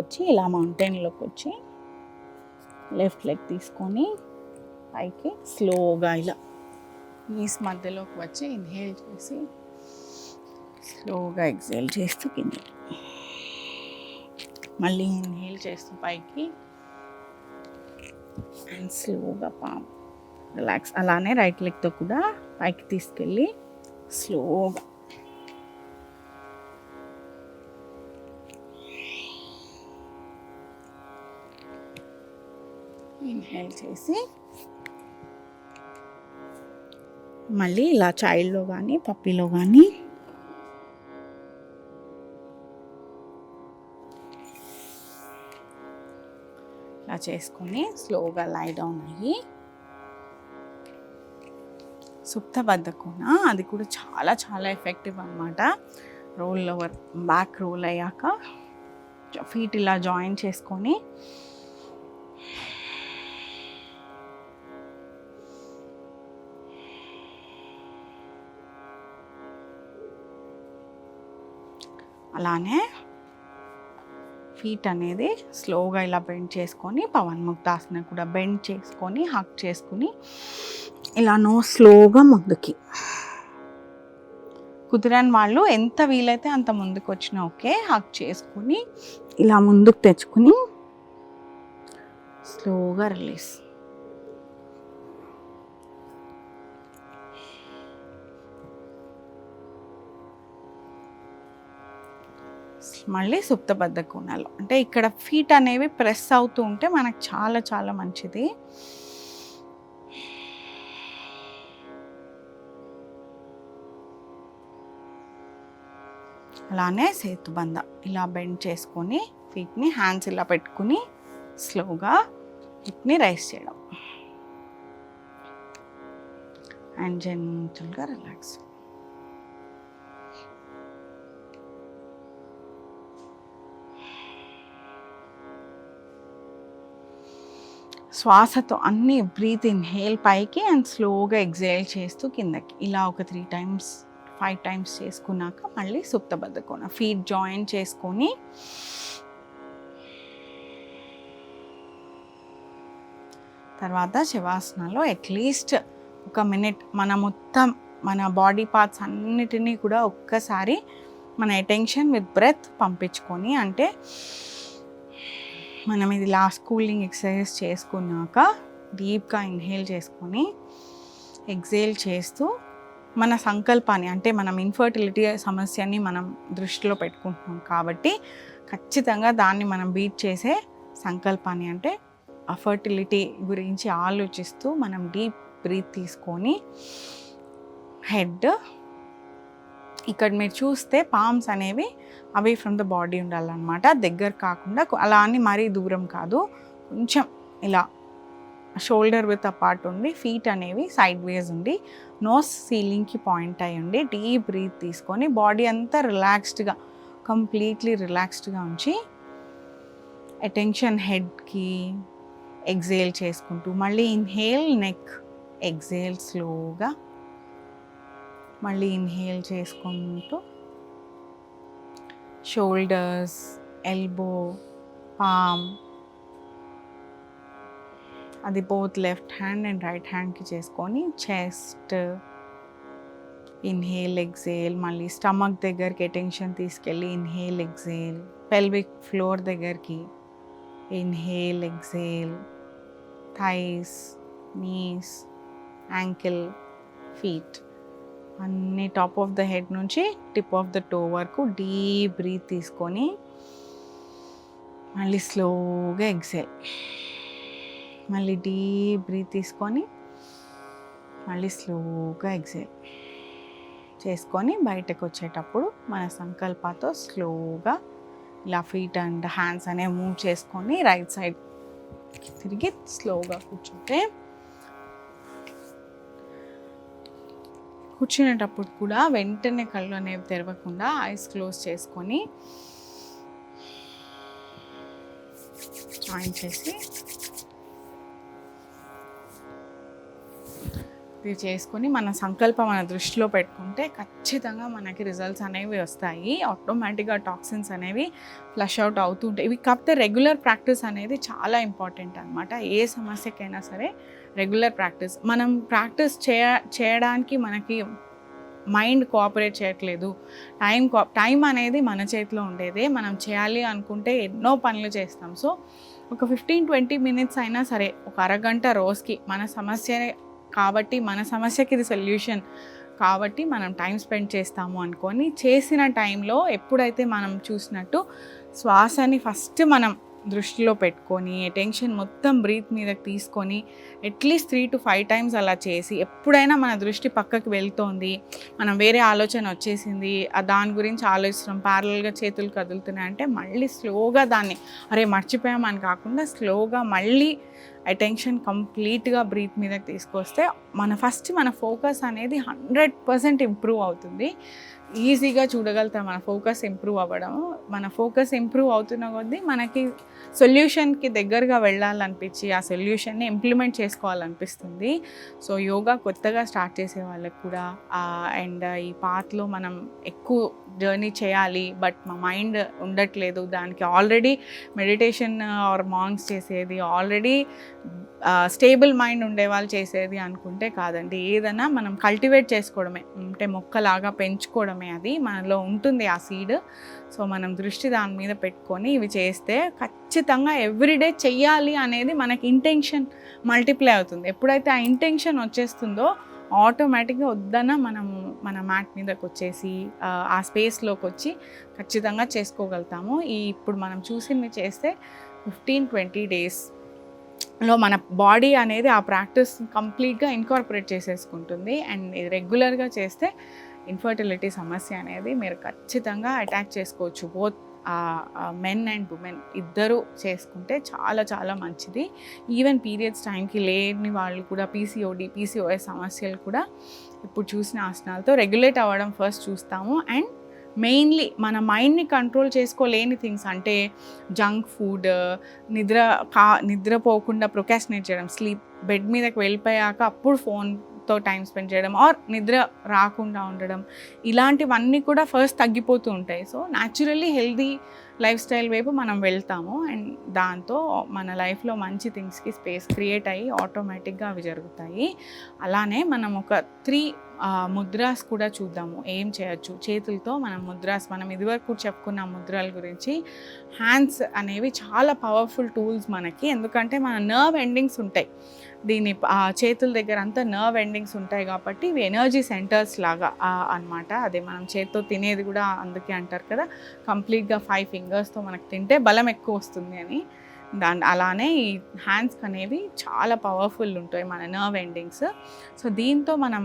వచ్చి ఇలా మౌంటైన్లోకి వచ్చి లెఫ్ట్ లెగ్ తీసుకొని పైకి స్లోగా ఇలా నీస్ మధ్యలోకి వచ్చి ఇన్హేల్ చేసి స్లోగా ఎగ్జేల్ చేస్తూ కింద మళ్ళీ ఇన్హేల్ చేస్తూ పైకి. అండ్ స్లోగా పామ్ రిలాక్స్ అలానే రైట్ లెగ్తో కూడా పైకి తీసుకెళ్ళి స్లోగా ఇన్హేల్ చేసి మళ్ళీ ఇలా చైల్డ్లో కానీ పప్పీలో కానీ ఇలా చేసుకొని స్లోగా లై డౌన్ అయ్యి సుప్త బద్దకున అది కూడా చాలా చాలా ఎఫెక్టివ్ అనమాట రోల్ ఓవర్ బ్యాక్ రోల్ అయ్యాక ఫీట్ ఇలా జాయిన్ చేసుకొని అలానే ఫీట్ అనేది స్లోగా ఇలా బెండ్ చేసుకొని పవన్ ముక్తాసన కూడా బెండ్ చేసుకొని హక్ చేసుకుని ఇలా నో స్లోగా ముందుకి కుదిరని వాళ్ళు ఎంత వీలైతే అంత ముందుకు వచ్చినా ఓకే హక్ చేసుకుని ఇలా ముందుకు తెచ్చుకుని స్లోగా రిలీజ్ మళ్ళీ సుప్తబద్ధ కోణాలు అంటే ఇక్కడ ఫీట్ అనేవి ప్రెస్ అవుతూ ఉంటే మనకు చాలా చాలా మంచిది. అలానే సేతుబంద ఇలా బెండ్ చేసుకొని ఫీట్ని హ్యాండ్స్ ఇలా పెట్టుకుని స్లోగా ఫీట్ని రైస్ చేయడం. అండ్ జెంటల్గా రిలాక్స్. శ్వాసతో అన్ని బ్రీత్ ఇన్హేల్ పైకి అండ్ స్లోగా ఎగ్జైల్ చేస్తూ కిందకి. ఇలా ఒక త్రీ టైమ్స్ ఫైవ్ టైమ్స్ చేసుకున్నాక మళ్ళీ సుప్తబద్ధకోణ ఫీట్ జాయిన్ చేసుకొని తర్వాత శవాసనలో అట్లీస్ట్ ఒక మినిట్ మన మొత్తం మన బాడీ పార్ట్స్ అన్నిటినీ కూడా ఒక్కసారి మన అటెన్షన్ విత్ బ్రెత్ పంపించుకొని అంటే మనం ఇది లాస్ట్ కూలింగ్ ఎక్సర్సైజ్ చేసుకున్నాక డీప్గా ఇన్హేల్ చేసుకొని ఎగ్జేల్ చేస్తూ మన సంకల్పాన్ని అంటే మనం ఇన్ఫర్టిలిటీ సమస్యని మనం దృష్టిలో పెట్టుకుంటున్నాం కాబట్టి ఖచ్చితంగా దాన్ని మనం బీట్ చేసే సంకల్పాన్ని అంటే అఫర్టిలిటీ గురించి ఆలోచిస్తూ మనం డీప్ బ్రీత్ తీసుకొని హెడ్ ఇక్కడ మీరు చూస్తే పామ్స్ అనేవి అవే ఫ్రమ్ ద బాడీ ఉండాలన్నమాట. దగ్గర కాకుండా అలా అని మరీ దూరం కాదు. కొంచెం ఇలా షోల్డర్ విత్ అపార్ట్ ఉండి ఫీట్ అనేవి సైడ్ వేస్ ఉండి నోస్ సీలింగ్కి పాయింట్ అయి ఉండి డీప్ బ్రీత్ తీసుకొని బాడీ అంతా రిలాక్స్డ్గా కంప్లీట్లీ రిలాక్స్డ్గా ఉంచి అటెన్షన్ హెడ్కి ఎగ్జేల్ చేసుకుంటూ మళ్ళీ ఇన్హేల్ నెక్ ఎగ్జేల్ స్లోగా మళ్ళీ ఇన్హేల్ చేసుకుంటూ షోల్డర్స్ ఎల్బో పామ్. అది both left hand and right హ్యాండ్కి చేసుకొని చెస్ట్ ఇన్హేల్ ఎగ్జేల్ మళ్ళీ స్టమక్ దగ్గరికి అటెన్షన్ తీసుకెళ్ళి ఇన్హేల్ ఎగ్జేల్ పెల్విక్ ఫ్లోర్ దగ్గరికి inhale exhale thighs knees ankle feet. అన్ని టాప్ ఆఫ్ ద హెడ్ నుంచి టిప్ ఆఫ్ ద టో వరకు డీప్ బ్రీత్ తీసుకొని మళ్ళీ స్లోగా ఎగ్జైల్ మళ్ళీ డీప్ బ్రీత్ తీసుకొని మళ్ళీ స్లోగా ఎగ్జైల్ చేసుకొని బయటకు వచ్చేటప్పుడు మన సంకల్పతో స్లోగా ఇలా ఫీట్ అండ్ హ్యాండ్స్ అనేవి మూవ్ చేసుకొని రైట్ సైడ్ తిరిగి స్లోగా కూర్చుంటే కూర్చునేటప్పుడు కూడా వెంటనే కళ్ళు అనేవి తెరవకుండా ఐస్ క్లోజ్ చేసుకొని జాయిన్ చేసి ఇది చేసుకొని మన సంకల్పం మన దృష్టిలో పెట్టుకుంటే ఖచ్చితంగా మనకి రిజల్ట్స్ అనేవి వస్తాయి. ఆటోమేటిక్గా టాక్సిన్స్ అనేవి ఫ్లష్ అవుట్ అవుతుంటాయి. ఇవి కాకపోతే రెగ్యులర్ ప్రాక్టీస్ అనేది చాలా ఇంపార్టెంట్ అనమాట ఏ సమస్యకైనా సరే రెగ్యులర్ ప్రాక్టీస్. మనం ప్రాక్టీస్ చేయ చేయడానికి మనకి మైండ్ కోఆపరేట్ చేయట్లేదు. టైం కో టైం అనేది మన చేతిలో ఉండేదే. మనం చేయాలి అనుకుంటే ఎన్నో పనులు చేస్తాం. సో ఒక ఫిఫ్టీన్ ట్వంటీ మినిట్స్ అయినా సరే ఒక అరగంట రోజుకి మన సమస్య కాబట్టి మన సమస్యకి ఇది సొల్యూషన్ కాబట్టి మనం టైం స్పెండ్ చేస్తాము అనుకొని చేసిన టైంలో ఎప్పుడైతే మనం చూసినట్టు శ్వాసని ఫస్ట్ మనం దృష్టిలో పెట్టుకొని టెన్షన్ మొత్తం బ్రీత్ మీదకి తీసుకొని at least three to five times అలా చేసి ఎప్పుడైనా మన దృష్టి పక్కకి వెళ్తోంది మనం వేరే ఆలోచన వచ్చేసింది ఆ దాని గురించి ఆలోచిస్తాం ప్యారల్గా చేతులు కదులుతున్నాయి అంటే మళ్ళీ స్లోగా దాన్ని అరే మర్చిపోయామని కాకుండా స్లోగా మళ్ళీ అటెన్షన్ కంప్లీట్గా బ్రీత్ మీదకి తీసుకొస్తే మన ఫస్ట్ మన ఫోకస్ అనేది హండ్రెడ్ పర్సెంట్ ఇంప్రూవ్ అవుతుంది. ఈజీగా చూడగలుగుతాం. మన ఫోకస్ ఇంప్రూవ్ అవ్వడం. మన ఫోకస్ ఇంప్రూవ్ అవుతున్న కొద్దీ మనకి సొల్యూషన్కి దగ్గరగా వెళ్ళాలనిపించి ఆ సొల్యూషన్ని ఇంప్లిమెంట్ చేసుకోవాలనిపిస్తుంది. సో యోగా కొత్తగా స్టార్ట్ చేసే వాళ్ళకి కూడా అండ్ ఈ పాత్లో మనం ఎక్కువ జర్నీ చేయాలి బట్ మా మైండ్ ఉండట్లేదు. దానికి ఆల్రెడీ మెడిటేషన్ ఆర్ మాంగ్స్ చేసేది ఆల్రెడీ స్టేబుల్ మైండ్ ఉండే వాళ్ళు చేసేది అనుకుంటే కాదండి. ఏదైనా మనం కల్టివేట్ చేసుకోవడమే. అంటే మొక్కలాగా పెంచుకోవడం మాత్రమే అది. మనలో ఉంటుంది ఆ సీడ్. సో మనం దృష్టి దాని మీద పెట్టుకొని ఇవి చేస్తే ఖచ్చితంగా ఎవ్రీడే చెయ్యాలి అనేది మనకి ఇంటెన్షన్ మల్టిప్లై అవుతుంది. ఎప్పుడైతే ఆ ఇంటెన్షన్ వచ్చేస్తుందో ఆటోమేటిక్గా వద్దన మనం మన మ్యాట్ మీదకి వచ్చేసి ఆ స్పేస్లోకి వచ్చి ఖచ్చితంగా చేసుకోగలుగుతాము. ఈ ఇప్పుడు మనం చూసింది చేస్తే ఫిఫ్టీన్ ట్వంటీ డేస్లో మన బాడీ అనేది ఆ ప్రాక్టీస్ కంప్లీట్గా ఇన్కార్పొరేట్ చేసేసుకుంటుంది. అండ్ ఇది రెగ్యులర్గా చేస్తే ఇన్ఫర్టిలిటీ సమస్య అనేది మీరు ఖచ్చితంగా అటాక్ చేసుకోవచ్చు. బోత్ మెన్ అండ్ ఉమెన్ ఇద్దరు చేసుకుంటే చాలా చాలా మంచిది. ఈవెన్ పీరియడ్స్ టైంకి లేని వాళ్ళు కూడా పీసీఓడి పీసీఓఎస్ సమస్యలు కూడా ఇప్పుడు చూసిన ఆసనాలతో రెగ్యులేట్ అవ్వడం ఫస్ట్ చూస్తాము. అండ్ మెయిన్లీ మన మైండ్ని కంట్రోల్ చేసుకోలేని థింగ్స్ అంటే జంక్ ఫుడ్ నిద్ర కా నిద్రపోకుండా ప్రొకాస్టినేట్ చేయడం స్లీప్ బెడ్ మీదకి వెళ్ళిపోయాక అప్పుడు ఫోన్ ఫోన్తో టైం స్పెండ్ చేయడం ఆర్ నిద్ర రాకుండా ఉండడం ఇలాంటివన్నీ కూడా ఫస్ట్ తగ్గిపోతూ ఉంటాయి. So naturally healthy lifestyle వైపు మనం వెళ్తాము. అండ్ దాంతో మన లైఫ్లో మంచి థింగ్స్కి స్పేస్ క్రియేట్ అయ్యి ఆటోమేటిక్గా అవి జరుగుతాయి. అలానే మనం ఒక త్రీ ముద్రాస్ కూడా చూద్దాము. ఏం చేయొచ్చు? చేతులతో మనం ముద్రాస్ మనం ఇదివరకు చెప్పుకున్న ముద్రల గురించి హ్యాండ్స్ అనేవి చాలా పవర్ఫుల్ టూల్స్ మనకి. ఎందుకంటే మన నర్వ్ ఎండింగ్స్ ఉంటాయి. దీని చేతుల దగ్గర అంతా నర్వ్ ఎండింగ్స్ ఉంటాయి కాబట్టి ఇవి ఎనర్జీ సెంటర్స్ లాగా అనమాట అదే మనం చేతితో తినేది కూడా అందుకే అంటారు కదా. కంప్లీట్గా ఫైవ్ ఫింగర్స్తో మనకు తింటే బలం ఎక్కువ వస్తుంది అని. దాని అలానే ఈ హ్యాండ్స్ అనేవి చాలా పవర్ఫుల్ ఉంటాయి మన నర్వ్ ఎండింగ్స్. సో దీంతో మనం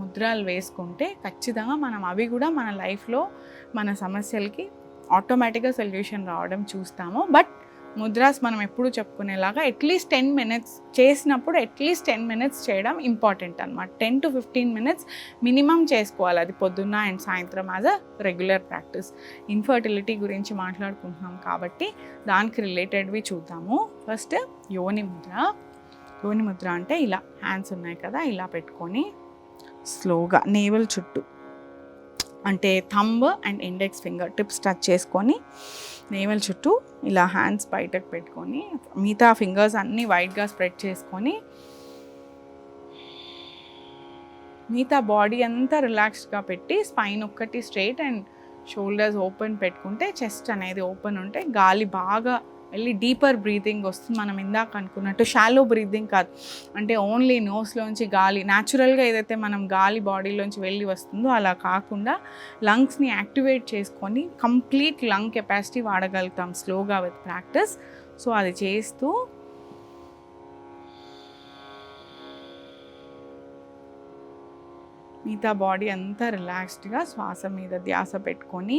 ముద్రలు వేసుకుంటే ఖచ్చితంగా మనం అవి కూడా మన లైఫ్లో మన సమస్యలకి ఆటోమేటిక్గా సొల్యూషన్ రావడం చూస్తాము. బట్ ముద్రాస్ మనం ఎప్పుడు చెప్పుకునేలాగా అట్లీస్ట్ టెన్ మినిట్స్ చేసినప్పుడు అట్లీస్ట్ టెన్ మినిట్స్ చేయడం ఇంపార్టెంట్ అనమాట ten to fifteen minutes minimum చేసుకోవాలి. అది పొద్దున్న అండ్ సాయంత్రం as a regular practice infertility గురించి మాట్లాడుకుంటున్నాం కాబట్టి దానికి రిలేటెడ్వి చూద్దాము. ఫస్ట్ యోని ముద్ర. యోని ముద్ర అంటే ఇలా హ్యాండ్స్ ఉన్నాయి కదా ఇలా పెట్టుకొని స్లోగా నేవల్ చుట్టూ అంటే thumb and index finger tips touch చేసుకొని నేవల్ చుట్టూ ఇలా హ్యాండ్స్ బయటకు పెట్టుకొని మిగతా ఫింగర్స్ అన్నీ వైట్గా స్ప్రెడ్ చేసుకొని మిగతా బాడీ అంతా రిలాక్స్డ్గా పెట్టి స్పైన్ ఒక్కటి స్ట్రైట్ అండ్ షోల్డర్స్ ఓపెన్ పెట్టుకుంటే చెస్ట్ అనేది ఓపెన్ ఉంటే గాలి బాగా వెళ్ళి డీపర్ బ్రీతింగ్ వస్తుంది. మనం ఇందాక అనుకున్నట్టు షాలో బ్రీతింగ్ కాదు. అంటే ఓన్లీ నోస్లోంచి గాలి న్యాచురల్గా ఏదైతే మనం గాలి బాడీలోంచి వెళ్ళి వస్తుందో అలా కాకుండా లంగ్స్ని యాక్టివేట్ చేసుకొని కంప్లీట్ లంగ్ కెపాసిటీ వాడగలుగుతాం స్లోగా విత్ ప్రాక్టీస్ సో అది చేస్తూ మిగతా బాడీ అంతా రిలాక్స్డ్గా శ్వాస మీద ధ్యాస పెట్టుకొని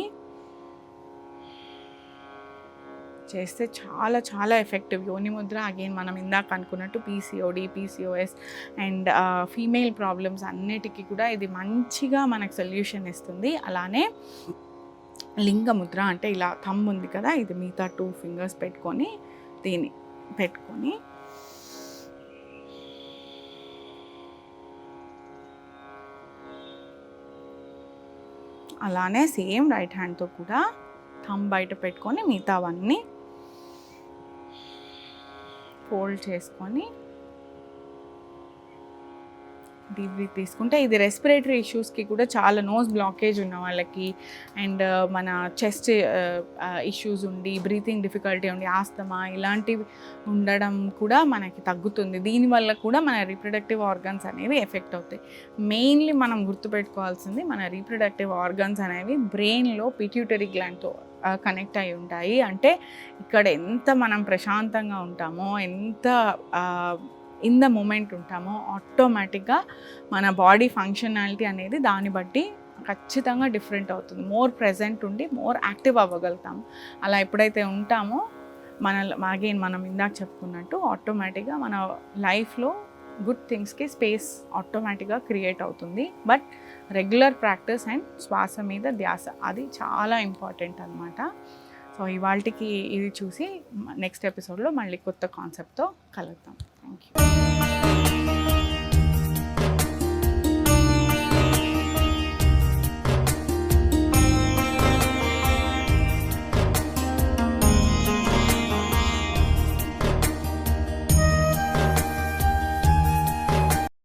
చేస్తే చాలా చాలా ఎఫెక్టివ్ యోనిముద్ర అగైన్ మనం ఇందాక అనుకున్నట్టు PCOD PCOS and female problems అన్నిటికీ కూడా ఇది మంచిగా మనకు సొల్యూషన్ ఇస్తుంది. అలానే లింగ ముద్ర అంటే ఇలా థమ్ ఉంది కదా ఇది మిగతా టూ ఫింగర్స్ పెట్టుకొని దీని పెట్టుకొని అలానే సేమ్ రైట్ హ్యాండ్తో కూడా థమ్ బయట పెట్టుకొని మిగతావన్నీ ఫోల్డ్ చేసుకొని డీప్ బ్రీత్ తీసుకుంటే ఇది రెస్పిరేటరీ ఇష్యూస్కి కూడా చాలా నోస్ బ్లాకేజ్ ఉన్న వాళ్ళకి అండ్ uh, మన చెస్ట్ ఇష్యూస్ uh, uh, ఉండి బ్రీతింగ్ డిఫికల్టీ ఉండి ఆస్తమా ఇలాంటివి ఉండడం కూడా మనకి తగ్గుతుంది. దీనివల్ల కూడా మన రీప్రొడక్టివ్ ఆర్గన్స్ అనేవి ఎఫెక్ట్ అవుతాయి. మెయిన్లీ మనం గుర్తుపెట్టుకోవాల్సింది మన రీప్రొడక్టివ్ ఆర్గన్స్ అనేవి బ్రెయిన్లో పిట్యూటరీ గ్లాండ్తో కనెక్ట్ అయి ఉంటాయి. అంటే ఇక్కడ ఎంత మనం ప్రశాంతంగా ఉంటామో ఎంత ఇన్ ద మూమెంట్ ఉంటామో ఆటోమేటిక్గా మన బాడీ ఫంక్షనాలిటీ అనేది దాన్ని బట్టి ఖచ్చితంగా డిఫరెంట్ అవుతుంది. మోర్ ప్రజెంట్ ఉండి మోర్ యాక్టివ్ అవ్వగలుగుతాము అలా ఎప్పుడైతే ఉంటామో మన అగైన్ మనం ఇందాక చెప్పుకున్నట్టు ఆటోమేటిక్గా మన లైఫ్లో గుడ్ థింగ్స్కి స్పేస్ ఆటోమేటిక్గా క్రియేట్ అవుతుంది. బట్ రెగ్యులర్ ప్రాక్టీస్ అండ్ శ్వాస మీద ధ్యాస. అది చాలా ఇంపార్టెంట్ అనమాట సో ఇవాళకి ఇది చూసి నెక్స్ట్ ఎపిసోడ్లో మళ్ళీ కొత్త కాన్సెప్ట్తో కలుద్దాం. Thank you